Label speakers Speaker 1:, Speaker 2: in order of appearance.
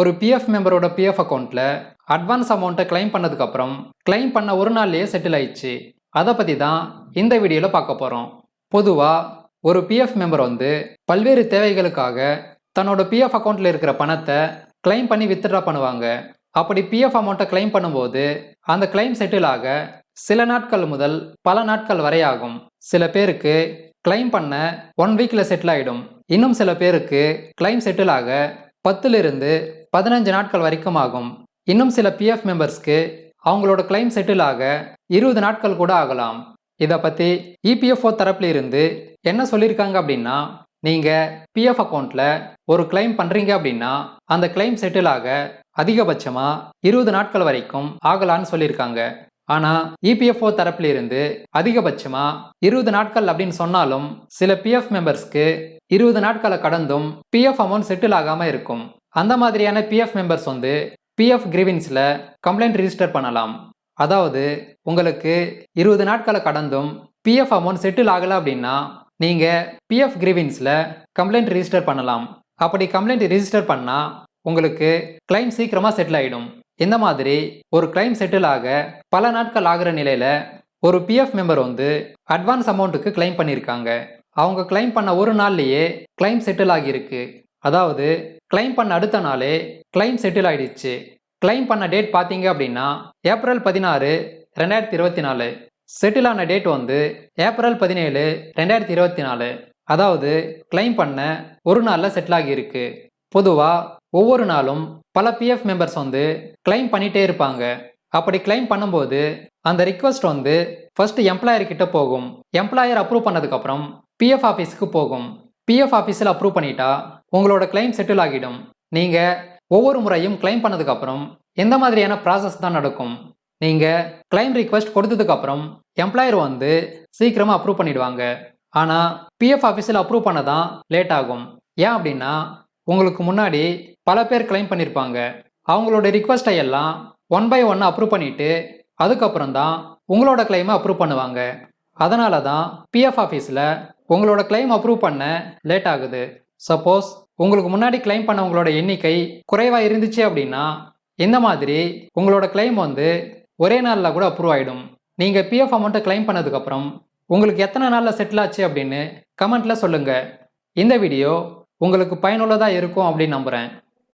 Speaker 1: ஒரு பிஎஃப் மெம்பரோட பிஎஃப் அக்கௌண்ட்டில் அட்வான்ஸ் அமௌண்ட்டை கிளைம் பண்ணதுக்கப்புறம் கிளைம் பண்ண ஒரு நாள்லேயே செட்டில் ஆயிடுச்சு. அதை பற்றி தான் இந்த வீடியோவில் பார்க்க போகிறோம் பொதுவாக ஒரு பிஎஃப் மெம்பர் வந்து பல்வேறு தேவைகளுக்காக தன்னோட பிஎஃப் அக்கௌண்ட்டில் இருக்கிற பணத்தை கிளைம் பண்ணி வித்ட்ரா பண்ணுவாங்க. அப்படி பிஎஃப் அமௌண்ட்டை கிளைம் பண்ணும்போது அந்த கிளைம் செட்டில் ஆக சில நாட்கள் முதல் பல நாட்கள் வரை ஆகும். சில பேருக்கு கிளைம் பண்ண ஒன் வீக்கில் செட்டில் ஆகிடும் இன்னும் சில பேருக்கு கிளைம் செட்டில் ஆக பத்துலேருந்து பதினஞ்சு நாட்கள் வரைக்கும் ஆகும் இன்னும் சில பிஎஃப் மெம்பர்ஸ்க்கு அவங்களோட கிளைம் செட்டில் ஆக இருபது நாட்கள் கூட ஆகலாம். இதை பற்றி இபிஎஃப்ஓ தரப்புல இருந்து என்ன சொல்லியிருக்காங்க அப்படின்னா நீங்கள் பிஎஃப் அக்கௌண்ட்டில் ஒரு கிளைம் பண்ணுறீங்க அப்படின்னா அந்த கிளைம் செட்டில் ஆக அதிகபட்சமாக இருபது நாட்கள் வரைக்கும் ஆகலான்னு சொல்லியிருக்காங்க ஆனால் இபிஎஃப்ஓ தரப்புல இருந்து அதிகபட்சமாக இருபது நாட்கள் அப்படின்னு சொன்னாலும் சில பிஎஃப் மெம்பர்ஸ்க்கு இருபது நாட்களை கடந்தும் பிஎஃப் அமௌண்ட் செட்டில் ஆகாமல் இருக்கும். அந்த மாதிரியான பிஎஃப் மெம்பர்ஸ் வந்து பிஎஃப் கிரீவின்ஸில் கம்ப்ளைண்ட் ரிஜிஸ்டர் பண்ணலாம். அதாவது உங்களுக்கு இருபது நாட்களை கடந்தும் பிஎஃப் அமௌண்ட் செட்டில் ஆகலை அப்படின்னா நீங்கள் பிஎஃப் கிரீவின்ஸில் கம்ப்ளைண்ட் ரிஜிஸ்டர் பண்ணலாம். அப்படி கம்ப்ளைண்ட் ரிஜிஸ்டர் பண்ணால் உங்களுக்கு கிளைம் சீக்கிரமாக செட்டில் ஆகிடும் இந்த மாதிரி ஒரு கிளைம் செட்டில் ஆக பல நாட்கள் ஆகிற நிலையில் ஒரு பிஎஃப் மெம்பர் வந்து அட்வான்ஸ் அமௌண்ட்டுக்கு கிளைம் பண்ணியிருக்காங்க அவங்க கிளைம் பண்ண ஒரு நாள்லேயே கிளைம் செட்டில் ஆகியிருக்கு. அதாவது கிளைம் பண்ண அடுத்த நாளே கிளைம் செட்டில் ஆயிடுச்சு. கிளைம் பண்ண டேட் பார்த்தீங்க அப்படின்னா ஏப்ரல் பதினாறு ரெண்டாயிரத்தி இருபத்தி நாலு. செட்டில் ஆன டேட் வந்து ஏப்ரல் பதினேழு ரெண்டாயிரத்தி இருபத்தி நாலு. அதாவது கிளைம் பண்ண ஒரு நாளில் செட்டில் ஆகியிருக்கு. பொதுவாக ஒவ்வொரு நாளும் பல பிஎஃப் மெம்பர்ஸ் வந்து கிளைம் பண்ணிட்டே இருப்பாங்க. அப்படி கிளைம் பண்ணும்போது அந்த ரிக்வஸ்ட் வந்து ஃபர்ஸ்ட் எம்ப்ளாயர் கிட்ட போகும். எம்ப்ளாயர் அப்ரூவ் பண்ணதுக்கப்புறம் பிஎஃப் ஆஃபீஸுக்கு போகும். பிஎஃப் ஆஃபீஸில் அப்ரூவ் பண்ணிட்டா உங்களோட கிளைம் செட்டில் ஆகிடும். நீங்கள் ஒவ்வொரு முறையும் கிளைம் பண்ணதுக்கப்புறம் எந்த மாதிரியான ப்ராசஸ் தான் நடக்கும். நீங்கள் கிளைம் ரிக்வெஸ்ட் கொடுத்ததுக்கப்புறம் எம்ப்ளாயர் வந்து சீக்கிரமாக அப்ரூவ் பண்ணிடுவாங்க. ஆனால் பிஎஃப் ஆஃபீஸில் அப்ரூவ் பண்ண தான் லேட் ஆகும். ஏன் அப்படின்னா உங்களுக்கு முன்னாடி பல பேர் கிளைம் பண்ணியிருப்பாங்க அவங்களோட ரிக்வெஸ்ட்டை எல்லாம் ஒன் பை ஒன் அப்ரூவ் பண்ணிவிட்டு அதுக்கப்புறம் தான் உங்களோட கிளைமை அப்ரூவ் பண்ணுவாங்க. அதனால தான் பிஎஃப் ஆஃபீஸில் உங்களோட கிளைம் அப்ரூவ் பண்ண லேட் ஆகுது. சப்போஸ் உங்களுக்கு முன்னாடி கிளைம் பண்ணவங்களோட எண்ணிக்கை குறைவாக இருந்துச்சு அப்படின்னா இந்த மாதிரி உங்களோட கிளைம் வந்து ஒரே நாளில் கூட அப்ரூவ் ஆகிடும் நீங்கள் பிஎஃப் அமௌண்ட்டை கிளைம் பண்ணதுக்கப்புறம் உங்களுக்கு எத்தனை நாளில் செட்டில் ஆச்சு அப்படின்னு கமெண்ட்டில் சொல்லுங்கள் இந்த வீடியோ உங்களுக்கு பயனுள்ளதாக இருக்கும் அப்படின்னு நம்புகிறேன்